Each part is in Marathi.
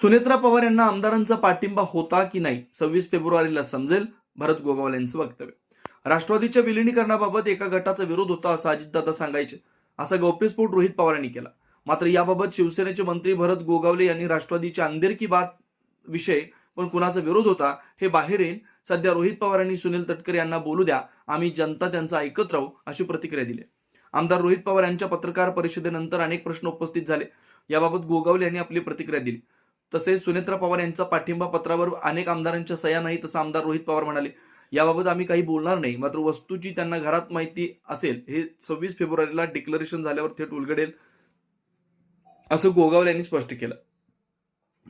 सुनेत्रा पवार यांना आमदारांचा पाठिंबा होता की नाही सव्वीस फेब्रुवारीला समजेल भरत गोगावले यांचं वक्तव्य. राष्ट्रवादीच्या विलिनीकरणाबाबत एका गटाचा विरोध होता असं अजितदादा सांगायचे असा गौप्यस्फोट रोहित पवार यांनी केला. मात्र याबाबत शिवसेनेचे मंत्री भरत गोगावले यांनी राष्ट्रवादीच्या अंधेरकी बात विषय पण कुणाचा विरोध होता हे बाहेर येईल. सध्या रोहित पवार यांनी सुनील तटकरे यांना बोलू द्या आम्ही जनता त्यांचा ऐकत राहू अशी प्रतिक्रिया दिली. आमदार रोहित पवार यांच्या पत्रकार परिषदेनंतर अनेक प्रश्न उपस्थित झाले. याबाबत गोगावले यांनी आपली प्रतिक्रिया दिली. तसेच सुनेत्रा पवार यांचा पाठिंबा पत्रावर अनेक आमदारांच्या सह्या नाही तसं आमदार रोहित पवार म्हणाले. याबाबत आम्ही काही बोलणार नाही मात्र वस्तूची त्यांना घरात माहिती असेल हे सव्वीस फेब्रुवारीला डिक्लरेशन झाल्यावर थेट उलगडेल असं गोगावले यांनी स्पष्ट केलं.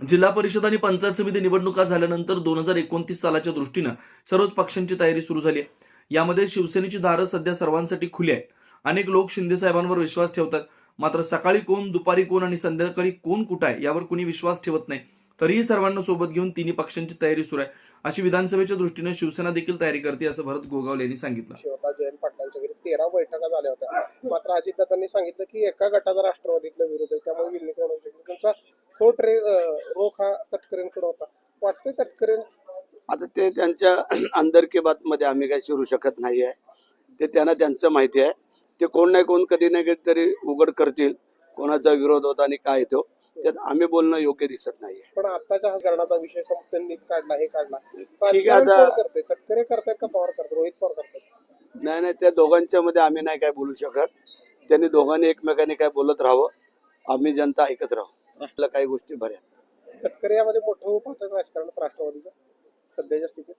जिल्हा परिषद आणि पंचायत समिती निवडणुका झाल्यानंतर दोन हजार एकोणतीस सालाच्या दृष्टीनं सर्वच पक्षांची तयारी सुरू झाली आहे. यामध्ये शिवसेनेची दारं सध्या सर्वांसाठी खुली आहेत. अनेक लोक शिंदे साहेबांवर विश्वास ठेवतात. मात्र सकाळी कोण दुपारी कोण आणि संध्याकाळी कोण कुठं आहे यावर कुणी विश्वास ठेवत नाही. तरीही सर्वांना सोबत घेऊन तिन्ही पक्षांची तयारी सुरू आहे. अशी विधानसभेच्या दृष्टीने शिवसेना देखील तयारी करते असं भरत गोगावले यांनी सांगितलं. शिवता जयंत पाटलांच्या घरी तेरा बैठका झाल्या होत्या. मात्र अजितदादांनी सांगितलं की एका गटाचा राष्ट्रवादीतला विरोध आहे त्यामुळे विलीनीकरण होऊ शकतं त्यांचा थोट रे रोख हा तटकरेंकडे होता. वाटतंय तटकरे आता ते त्यांच्या अंदरकी बातमध्ये आम्ही काही शिरू शकत नाही आहे ते त्यांना त्यांचं माहिती आहे. ते कोण नाही कोण कधी ना कधी तरी उघड करतील कोणाचा विरोध होता आणि काय तो त्यात आम्ही बोलणं योग्य दिसत नाही पण आताच्या हा विषय त्यांनीच काढला हे काढला. आहे राजकारण आता- कोण करते तटकरे करतायत का पवार करतात रोहित पवार करतात नाही नाही त्या दोघांच्या मध्ये आम्ही नाही काय बोलू शकत. त्यांनी दोघांनी एकमेकांनी काय बोलत राहावं आम्ही जनता ऐकत राहू. आपल्या काही गोष्टी भऱ्या तटकरे यामध्ये मोठं उपाचं राजकारणात राष्ट्रवादीचं सध्याच्या स्थितीत.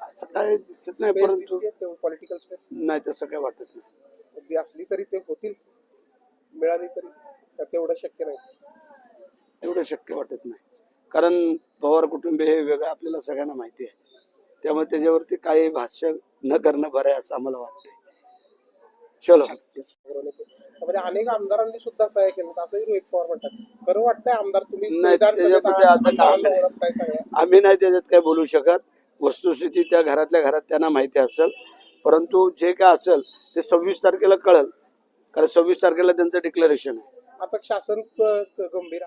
असं काय दिसत नाही परंतु पॉलिटिकल स्पेस नाही तसं काय वाटत नाही. ती असली तरी ते होतील. मिळाली तरी का तेवढं शक्य नाही. तेवढं शक्य वाटत नाही. कारण पवार कुटुंबीय हे वेगळं आपल्याला सगळ्यांना माहिती आहे. त्यामुळे त्याच्यावरती काही भाष्य न करणं बरं आहे असं आम्हाला वाटतंय. चलो. त्यामध्ये अनेक आमदारांनी सुद्धा सहाय्य केलं असंही रोहित पवार म्हणतात. खरं वाटतंय आमदार तुम्ही नाही, आम्ही नाही त्याच्यात काय बोलू शकत. वस्तुस्थिती त्या घरातल्या घरात त्यांना माहिती असेल. परंतु जे काय असेल ते सव्वीस तारखेला कळेल. कारण सव्वीस तारखेला त्यांचं डिक्लेरेशन आहे. आता शासन गंभीर